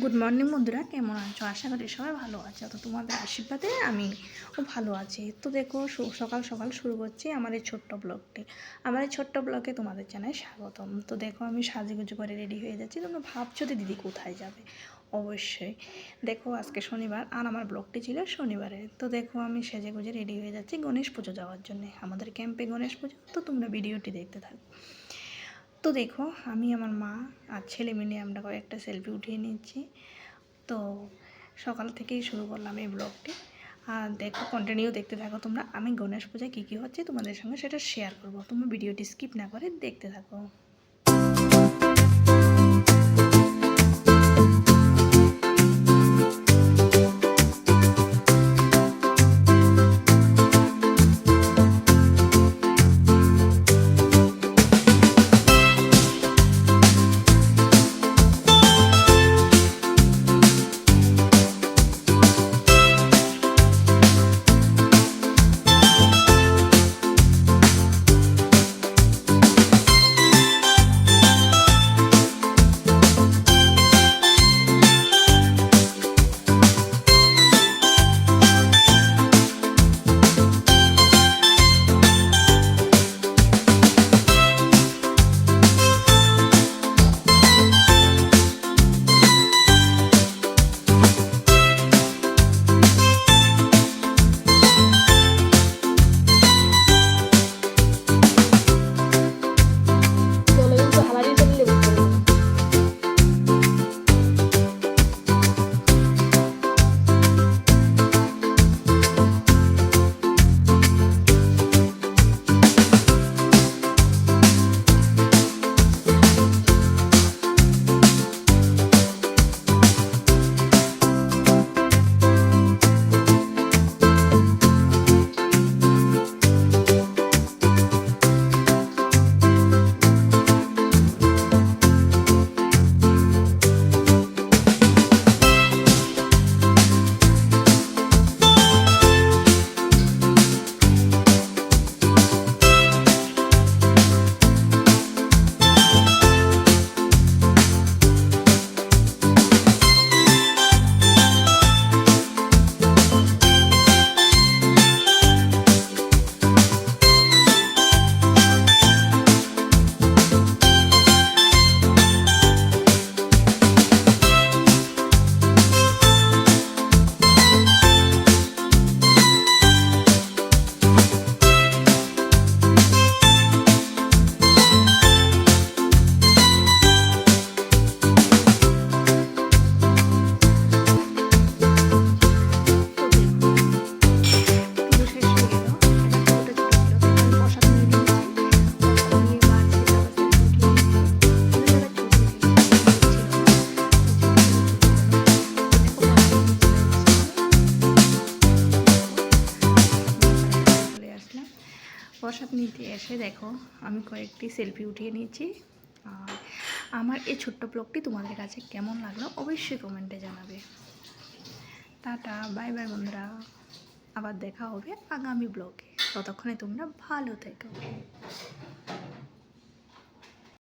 Good morning বন্ধুরা, কেমন আছো? আশা করি সবাই ভালো আছে। তো তোমাদের আশীর্বাদে আমি ও ভালো আছি। তো দেখো সকাল সকাল শুরু করছি আমার এই ছোট্ট ব্লগটি আমার এই ছোট্ট ব্লগে তোমাদের জানাই স্বাগতম। তো দেখো, আমি সাজুগুজু করে রেডি হয়ে যাচ্ছি। তোমরা ভাবছ যে দিদি কোথায় যাবে? অবশ্যই। দেখো, আজকে শনিবার আর আমার ব্লগটি ছিল শনিবারে। তো দেখো, আমি সেজে গুজে রেডি হয়ে যাচ্ছি গণেশ পুজো যাওয়ার জন্য। আমাদের ক্যাম্পে গণেশ পুজো, তো তোমরা ভিডিওটি দেখতে থাকো। তো দেখো, আমি আমার মা আর ছেলে মিলে আমরা কয়েকটা সেলফি উঠিয়ে নিচ্ছি। তো সকাল থেকেই শুরু করলাম এই ব্লগটি আর দেখো কন্টিনিউ দেখতে থাকো তোমরা। আমি গণেশ পূজায় কী কী হচ্ছে তোমাদের সঙ্গে সেটা শেয়ার করব। তোমরা ভিডিওটি স্কিপ না করে দেখতে থাকো। প্রসাদ নিতে এসে দেখো, আমি কয়েকটি সেলফি উঠিয়ে নিয়েছি। আর আমার এই ছোট্ট ব্লগটি তোমাদের কাছে কেমন লাগল অবশ্যই কমেন্টে জানাবে। টাটা বাই বাই বন্ধুরা। আবার দেখা হবে আগামী ব্লগে। ততক্ষণে তোমরা ভালো থেকো।